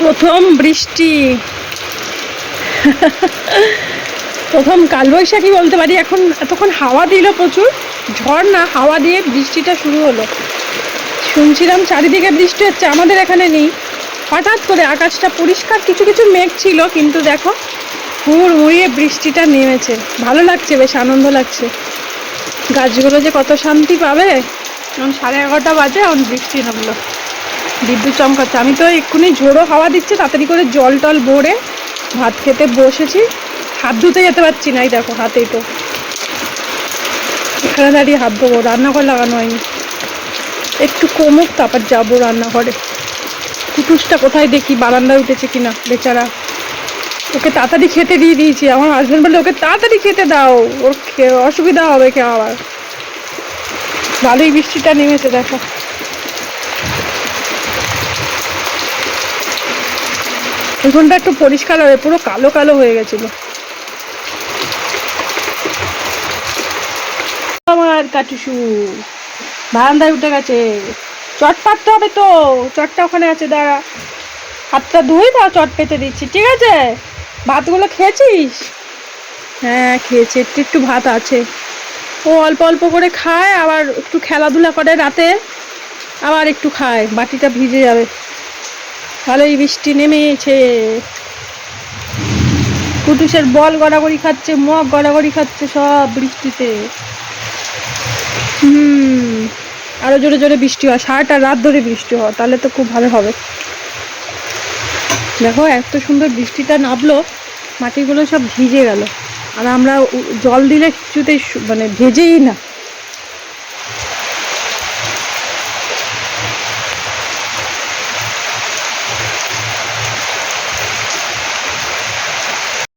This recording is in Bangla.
প্রথম বৃষ্টি। প্রথম কালবৈশাখী বলতে পারি। এখন এতক্ষণ হাওয়া দিল প্রচুর। ঝড় না, হাওয়া দিয়ে বৃষ্টিটা শুরু হলো। শুনছিলাম চারিদিকে বৃষ্টি হচ্ছে, আমাদের এখানে নেই। হঠাৎ করে আকাশটা পরিষ্কার, কিছু কিছু মেঘ ছিল, কিন্তু দেখো হুড় মুড়িয়ে বৃষ্টিটা নেমেছে। ভালো লাগছে, বেশ আনন্দ লাগছে। গাছগুলো যে কত শান্তি পাবে? এখন সাড়ে এগারোটা বাজে, এখন বৃষ্টি নামলো। বিদ্যুৎ চমকাচ্ছে। আমি তো এক্ষুনি ঝোড়ো হাওয়া দিচ্ছে, তাড়াতাড়ি করে জল টল ভরে ভাত খেতে বসেছি। হাত ধুতে যেতে পারছি না, এই দেখো হাতেই তো। এখানে দাঁড়িয়ে হাত ধোবো, রান্নাঘর লাগানো হয়নি। একটু কমুক, তারপর যাব রান্নাঘরে। কুটুসটা কোথায় দেখি, বারান্দায় উঠেছে কিনা, বেচারা। ওকে তাড়াতাড়ি খেতে দিয়ে দিয়েছি, আমার হাজবেন্ড বলে ওকে তাড়াতাড়ি খেতে দাও, ওর অসুবিধা হবে কে আবার? ভালোই বৃষ্টিটা নেমেছে, দেখো। উঠোনটা একটু পরিষ্কার হবে, পুরো কালো কালো হয়ে গেছিল। আমার কাটুসু, বারান্দায় উঠে গেছে। চট পাততে হবে তো, চটটা ওখানে আছে, দাঁড়া। হাতটা ধুই দাও চট পেতে দিচ্ছি, ঠিক আছে? ভাতগুলো খেয়েছিস? হ্যাঁ খেয়েছে, একটু একটু ভাত আছে। ও অল্প অল্প করে খায়, আবার একটু খেলাধুলা করে রাতে। আবার একটু খায়, বাটিটা ভিজে যাবে। ভালোই বৃষ্টি নেমেছে। কুটুসের বল গড়াগড়ি খাচ্ছে, মগ গড়াগড়ি খাচ্ছে সব বৃষ্টিতে। হুম, আরও জোরে জোরে বৃষ্টি হয়, সারাটা রাত ধরে বৃষ্টি হয়, তাহলে তো খুব ভালো হবে। দেখো, এত সুন্দর বৃষ্টিটা নামলো, মাটিগুলো সব ভিজে গেল। আর আমরা জল দিলে কিছুতেই মানে ভেজেই না।